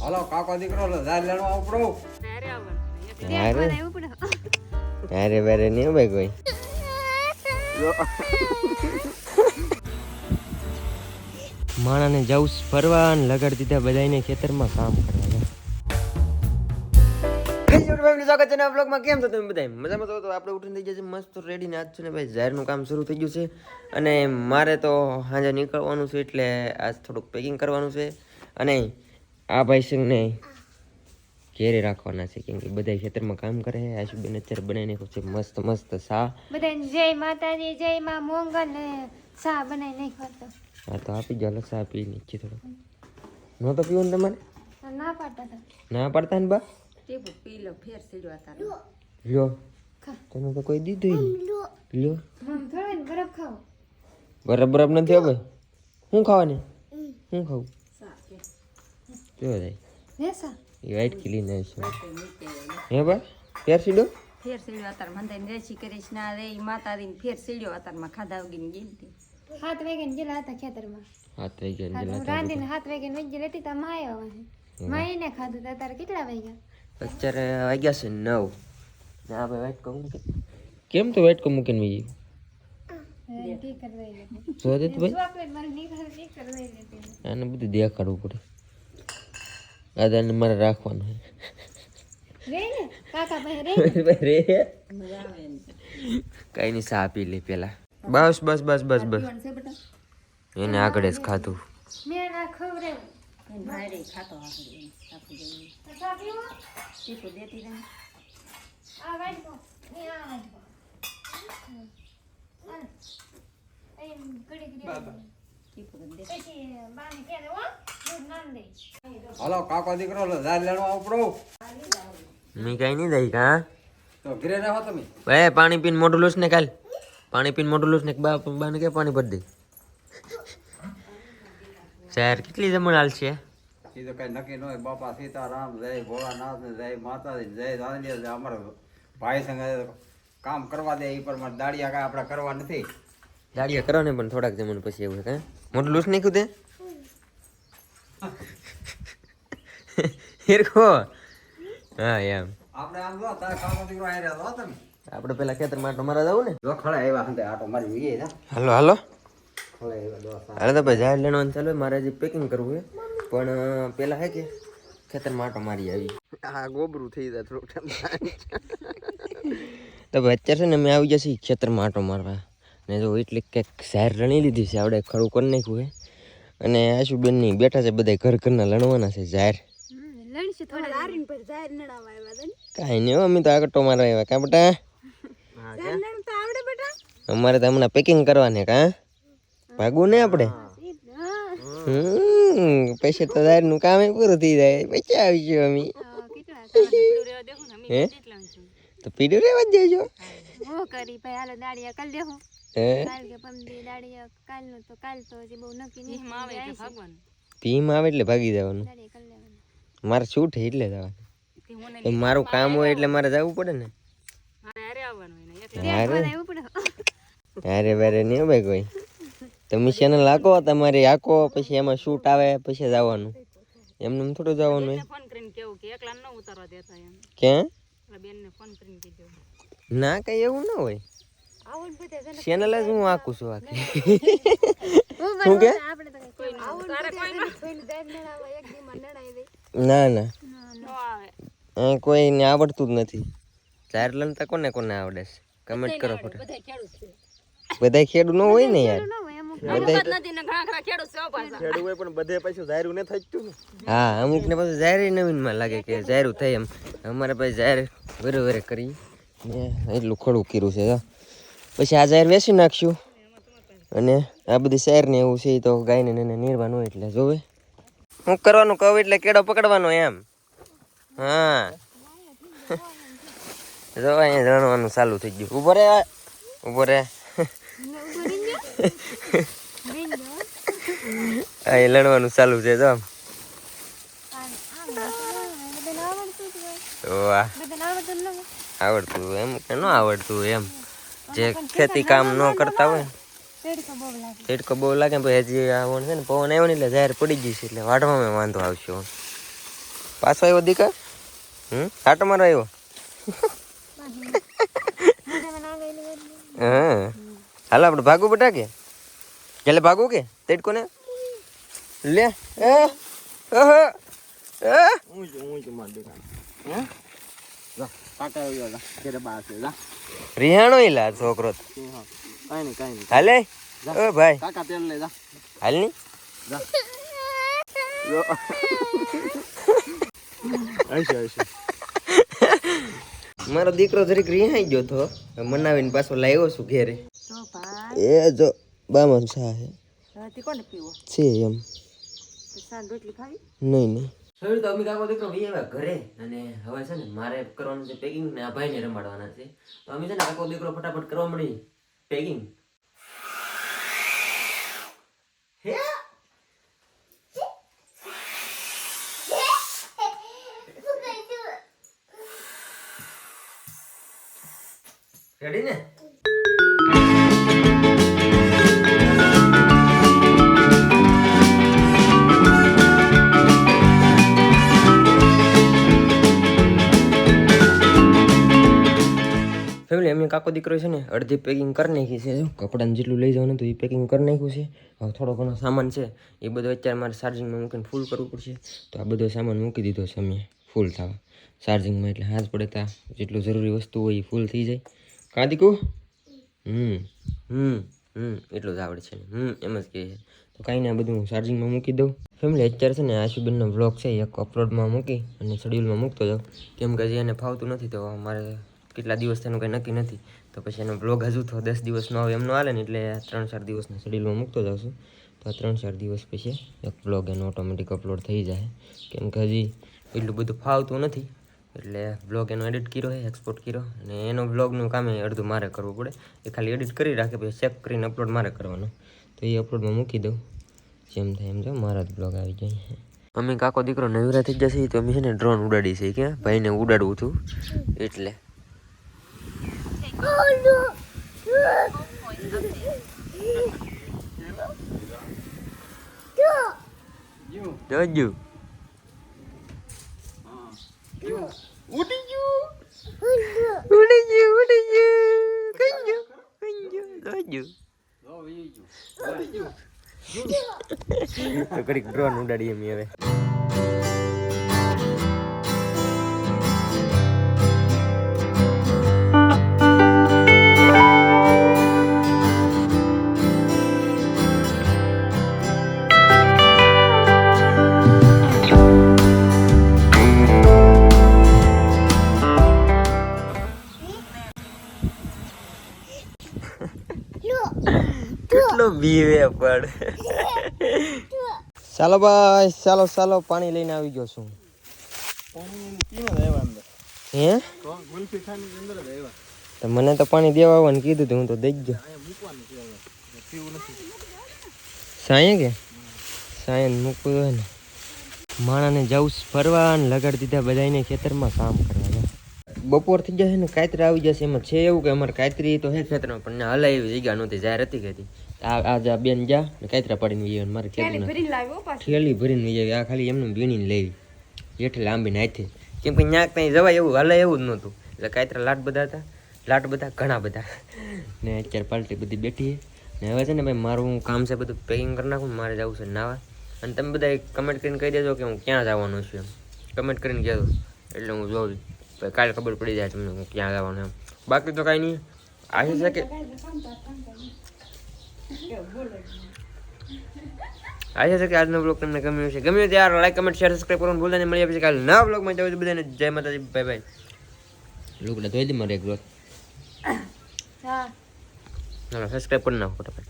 હાલો કાકો દીકરો ઝાડ લેવા ઉપડો હારે હારે બેરે નહીં ભાઈ કોઈ? માણાને જાઉં ફરવા અને લગાડી દીધા બધાને ખેતરમાં કામ કરવા. સ્વાગત છે બ્લોગમાં કેમ છો તમે બધા મજામાં તો તો આપણે ઉઠીને થઈ જશે મસ્ત રેડી ને આજ છે ને ભાઈ જાહેરનું કામ શરૂ થઈ ગયું છે. અને મારે તો સાંજે નીકળવાનું છે એટલે આજ થોડુંક પેકિંગ કરવાનું છે. અને આ ભાઈ સિંહને ઘેરે રાખવાના છે કેમ કે બધા ખેતરમાં કામ કરે છે આશુબેન અત્યારે બનાવીને ખૂબ છે મસ્ત મસ્ત સા બધાને જય માતાજી જય માં મોંગલ ને ચા બનાવી નાખ્યો ખાતો હા તો આપી જાલો સા પી નીચે થોડો નહોતો પીવું ને તમારે ના પાડતા ના પાડતા ને બા? લ્યો ખા. તને તો કોઈ દીધું. લ્યો થોડું બરફ ખાઓ. બરફ બરફ નથી હવે શું ખાવાની? શું ખાવું જો જાય નેસા એ વાઈટ કિલી ને છે. હે બા ફેર સીડો? ફેર સીડ્યો અતાર મંદાઈ રેસી કરીશ ના રે ઈ દીન ફેર સીડ્યો અતારમાં ખાધા વગીને ગીનતી હાથ વેગન ને ગયેલા હતા ખેતરમાં. હાથ વેગન હાથ ને રાંધીને હાથ વાગે ને વચ્ચે લેતી તા માય આવે માય ને ખાધું તા તાર કેટલા વાગ્યા? અત્યારે વાગ્યા છે નવ. ના આ ભાઈ વાઇટ કો મૂકે કેમ તો વાઈટ કો મૂકીને વી એ ઠીક કરી દઈ લે જો દે તો ભાઈ ચોકલેટ મારે નીકળ ઠીક કરી દઈ લેતી આને બધું દેખાડવું પડે. દાદાને મારે રાખવાનું રે ને કાકા ભાઈ રે. રે કઈ નહીં સા પી લે પેલા. બસ બસ બસ બસ બસ. એને આગળ જ ખાધું. મેં તો એ હાલ. હો કાકો દીકરો ઝાડ લેવા ઉપડો મેં કઈ નહીં દઈ કા? તો ઘરે રહો તમે? ભાઈ પાણી પીને મોઢું લૂસ ને કાલ. પાણી પીને મોઢું લૂસ ને બા બાને કે પાણી ભરી દે. સાહેર કેટલી જમણ હાલ છે? એ તો કઈ નક્કી ન હોય બાપા સીતારામ જય ભોળાનાથ ને જય માતાજી જય દાંડિયા જય અમારા ભાઈ સંગે કામ કરવા દે એ પ્રમાણે દાડિયા કાંઈ આપણે કરવા નથી. દાડિયા કરો ને પણ થોડાક જમણ પછી એવું કાં મોઢું લૂસ નહીં ખુદે હિરખો હા એમ. આપણે આમ જો તારા કાકો દીકરો આવી રહ્યા તમે. આપણે પેલા ખેતર માટો મારા જવું ને? જો ખડા આવ્યા હંતે આટો મારી વીએ જા હાલો હાલો. તો ભાઈ ઝાડ લેવાનું ચાલુ. મારે હજી પેકિંગ કરવું છે. પણ પેલા હે કે ખેતર માટો મારી આવી. હા ગોબરું થઈ જાય થોડુંક તો ભાઈ અત્યારે છે ને અમે આવી જશે ખેતર માટો મારવા. ને જો એટલે કંઈક ઝાર રણી લીધી છે આપણે ખરું કરી નાખ્યું છે. અને આશુબેનની બેઠા છે બધા ઘર ઘરના લણવાના છે ઝાર. લણશે થોડા કાંઈ નહીં હો, અમે તો આગળ મારવા આવ્યા કા બેટા? અમારે તો હમણાં પેકિંગ કરવાની કા? ભાગવું ને આપણે? પૈસા તો તો દારૂનું કામ પૂરું થઈ જાય. પછી આવીશું અમે. હે તો પીડ્યું રેવા જ દેજો. હું કરી ભાઈ હાલો દાડિયા કાલ દેહું. હે? કાલ કે પમદી દાડિયા કાલનું તો કાલ તો હજી બહુ નક્કી નહીં આવે એટલે ભીમ આવે એટલે ભાગી જવાનું. મારે છૂટ છે એટલે જવાનું. મારું કામ હોય એટલે મારે જવું પડે ને. અરે વારે નહીં ભાઈ કોઈ. તમે ચેનલ હાકો તમારી આખો પછી એમાં શૂટ આવે પછી જવાનું. એમને એમ થોડું જવાનું હોય. ફોન કરીને કેવું કે એકલા ન ઉતારવા દેતા એમ. ક્યાં બેન ફોન કરીને કીધું. ના કઈ એવું ના હોય. આવું જ બધે છે ને. ચેનલ જ હું આખું છું આખી. શું કે? આપણે તો કઈ ને. ના ના. નો આવે. અહીં કોઈને આવડતું જ નથી. ચાર લણતા કોને કોને આવડે છે? કમેન્ટ કરો ફોટો. બધા ખેડૂત છે. ન હોય ને યાર. ન હોય અમુક બધા નથી ને ઘણા ખરા ખેડૂત છે હો પાછા. ખેડૂત હોય પણ બધે પાછું જાહેરું ને થતું ને હા અમુક ને પાછું જાહેર નવીનમાં લાગે કે જાહેરું થાય એમ. અમારે પાસે જાહેર વરે વરે કરી. ને એટલું ખડું કર્યું છે જો. પછી આ જાહેર વેચી નાખશું અને આ બધી શહેર ને એવું છે તો ગાયને ને એને નિર્વાણ હોય એટલે જોવે. હું કરવાનું કહું એટલે કેડો પકડવાનો એમ. હા. જો અહીંયા રણવાનું ચાલુ થઈ ગયું. ઊભો રે. ઊભો રે. અહીં લણવાનું ચાલુ છે, જો. વાહ. આવડતું એમ કે ન આવડતું એમ? જે ખેતી કામ ન કરતા હોય. પેડકો બહુ લાગે. ઝેડકો બહુ લાગે પછી હજી આવવાનું છે ને પવન આવ્યો ને એટલે જાહેર પડી ગઈ છે એટલે વાટવામાં વાંધો આવશે પાછો આવ્યો દીકા હમ? આટો મારો આવ્યો? ના. હા. હાલો આપણે ભાગવું બટા કે એટલે ભાગવું કે? તેડકો કોને લે. એ ઓહો એ જા કાકા આવ્યો લા કેરે બા છે જા. રિહાણો ઈલા છોકરો તો. નહીં કાંઈ નહીં. હાલે? ઓ ભાઈ. કાકા તેલ લઈ જા. હાલની જા મારો દીકરો જરીક રિહાઈ ગયો તો મનાવીને પાછો લાવ્યો છું ઘેરે. એ જો બામણ સા હે કોને પીવો? છે એમ. સાંજ રોટલી ખાવી નહીં નહીં. હવે તો અમે કાકો દીકરો ભાઈ આવ્યા ઘરે અને હવે છે ને મારે કરવાનું છે પેકિંગ ને આ ભાઈને રમાડવાના છે. તો અમે છે ને આખો દીકરો ફટાફટ કરવા મળી પેકિંગ હે? રેડી ને? કાકો દીકરો છે ને, અડધી પેકિંગ કરી નાખી છે. કપડાને જેટલું લઈ જવાનું તો એ પેકિંગ કરી નાખ્યું છે. હવે થોડો ઘણો સામાન છે, એ બધો અત્યારે મારે ચાર્જિંગમાં મૂકીને ફૂલ કરવું પડશે. તો આ બધો સામાન મૂકી દીધો છે અમે ફૂલ થવા. ચાર્જિંગમાં એટલે હાથ પડે તા, જેટલું જરૂરી વસ્તુ હોય એ ફૂલ થઈ જાય. કાં દીકુ? હમ હમ હમ, એટલું જ આવડે છે હમ, એમ જ કહે છે. તો કાંઈ ને બધું હું ચાર્જિંગમાં મૂકી દઉં. ફેમિલી, અત્યારે છે ને આશુબેનનો બ્લોગ છે એક અપલોડમાં મૂકી અને શેડ્યુલમાં મૂકતો જાઉં. કેમ કે જે એને ફાવતું નથી, તો મારે કેટલા દિવસ તેનું કંઈ નક્કી નથી. તો પછી એનો બ્લોગ હજુ તો દસ દિવસનો આવે, એમનો હાલે ને એટલે ત્રણ ચાર દિવસના શેડ્યુલમાં મૂકતો જાઉં તો ત્રણ ચાર દિવસ પછી એક બ્લોગ એનો ઓટોમેટિક અપલોડ થઈ જાય. કેમ કે હજી એટલું બધું ફાવતું નથી. એટલે બ્લોગ એનો એડિટ કર્યો છે એક્સપોર્ટ કર્યો. અને એનો બ્લોગનું કામ એ અડધું મારે કરવું પડે. એ ખાલી એડિટ કરી રાખે, પછી ચેક કરીને અપલોડ મારે કરવાનો. તો એ અપલોડમાં મૂકી દઉં. જેમ થાય એમ જો મારા જ બ્લોગ આવી જાય. અમે કાકો દીકરો નવરા થઈ જશે તો અમે છે ને ડ્રોન ઉડાડી છે ક્યાં? ભાઈને ઉડાડવું હતું. એટલે જોજો ઉડી ગયું ઉડી ગયું ઉડી ગયું કંજો કંજો જોજો તો ઘડીક ડ્રોન ઉડાડીએ અમે હવે બીવે પણ. ચાલો ભાઈ, ચાલો ચાલો, પાણી લઈને આવી ગયો છું. હે? તો મને તો પાણી દેવા આવવાનું કીધું તું, હું તો દઈ ગયો. સાંયે કે? સાંયે મૂકવું હોય ને. માણાને જવું ફરવા અને લગાડી દીધા બધાને ખેતરમાં કામ કરવા બપોર થઈ જશે ને કાતરી આવી જશે એમાં છે એવું કે અમારે કાયતરી તો હે ખેતરમાં, પણ એવી જગ્યા નહોતી, જાહેર હતી કે હતી આ બેન જા. ને કાતરા પાડીને વહી મારે ખેતર ભરીને લાવ્યો પાછું? થેલી ભરીને વહી આ ખાલી એમને બીણીને લેવી હેઠે લાંબીને હાથે. કેમ કે ન્યાક ત્યાં જવાય એવું હલાય એવું જ નહોતું. એટલે કાતરા લાટ બધા હતા. લાટ બધા ઘણા બધા. ને અત્યારે પાલટી બધી બેઠી ને હવે છે ને ભાઈ મારું કામ છે બધું પેકિંગ કરી નાખું મારે જવું છે નાવા. અને તમે બધા કમેન્ટ કરીને કહી દેજો કે હું ક્યાં જવાનું છું એમ. કમેન્ટ કરીને કહેજો. એટલે હું જોઉં. કાલે ખબર પડી જાય તમને હું ક્યાં જવાનું એમ. બાકી તો કાંઈ નહીં. આશા છે કે આશા છે કે આજનો બ્લોગ તમને ગમ્યો છે ગમ્યો ત્યારે લાઈક કમેન્ટ શેર સબસ્ક્રાઈબ કરવાનું ભૂલતા નહીં. મળીએ પછી કાલે નવા બ્લોગમાં જવું બધાને જય માતાજી. બાય બાય લુકડા ધોઈ દે મારે એક બ્લોગ હા. સબસ્ક્રાઈબ કરી નાખો ફટાફટ.